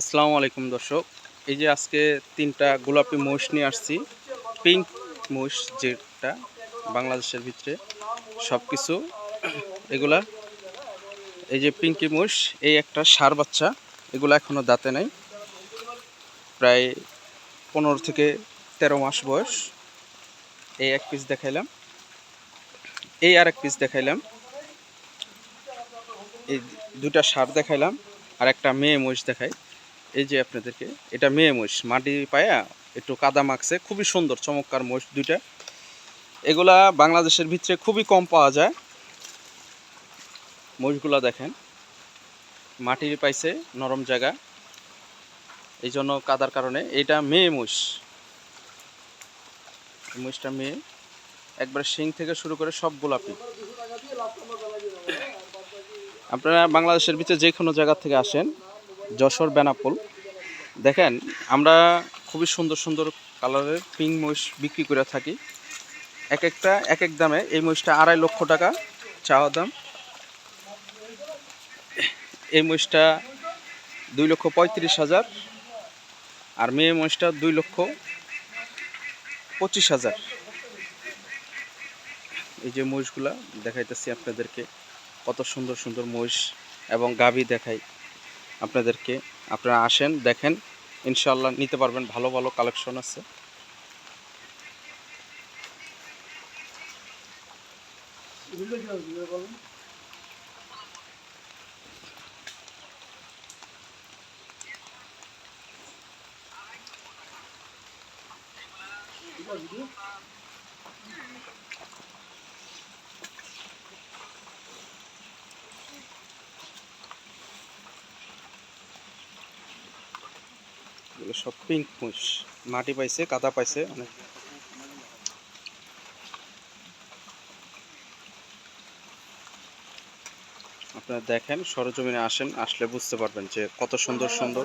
আসসালামু আলাইকুম দর্শক। এই যে আজকে তিনটা গোলাপি মহিষ নিয়ে আসছি। পিঙ্ক মহিষ যেটা বাংলাদেশের ভিতরে সব কিছু এগুলা। এই যে পিঙ্কি মহিষ, এই একটা সার বাচ্চা, এগুলো এখনও দাঁতে নাই। প্রায় পনেরো থেকে তেরো মাস বয়স। এই এক পিস দেখাইলাম। এই আর এক পিস দেখাইলাম। এই দুটা সার দেখাইলাম। আর একটা মেয়ে মহিষ দেখাই। এই যে আপনাদেরকে, এটা মেয়ে মহিষ, মাটি পায়া একটু কাদা মাখছে, খুবই সুন্দর, চমৎকার মহিষ দুইটা। এগুলা বাংলাদেশের ভিতরে খুবই কম পাওয়া যায়। মহিষগুলা দেখেন মাটির পাইছে নরম জায়গা। এই জন্য কাদার কারণে এটা মেয়ে মহিষ। মহিষটা মেয়ে। একবার শিং থেকে শুরু করে সব গোলাপি। আপনারা বাংলাদেশের ভিতরে যে কোনো জায়গা থেকে আসেন যশোর বেনাপোল। দেখেন, আমরা খুবই সুন্দর সুন্দর কালারের পিঙ্ক মহিষ বিক্রি করে থাকি। এক একটা, এক এক দামে এই মহিষটা আড়াই লক্ষ টাকা চাওয়া দাম। এই মহিষটা দুই লক্ষ পঁয়ত্রিশ হাজার আর মেয়ে মহিষটা দুই লক্ষ পঁচিশ হাজার। এই যে মহিষগুলা দেখাইতেছি আপনাদেরকে, কত সুন্দর সুন্দর মহিষ এবং গাভী দেখাই। আপনাদেরকে আপনারা আসেন দেখেন ইনশাল্লাহ নিতে পারবেন ভালো ভালো কালেকশন আছে। এগুলো সব পিঙ্ক মুষ মাটি পাইছে, কাদা পাইছে, অনেক। আপনারা দেখেন, সরজমিনে আসেন, আসলে বুঝতে পারবেন যে কত সুন্দর সুন্দর।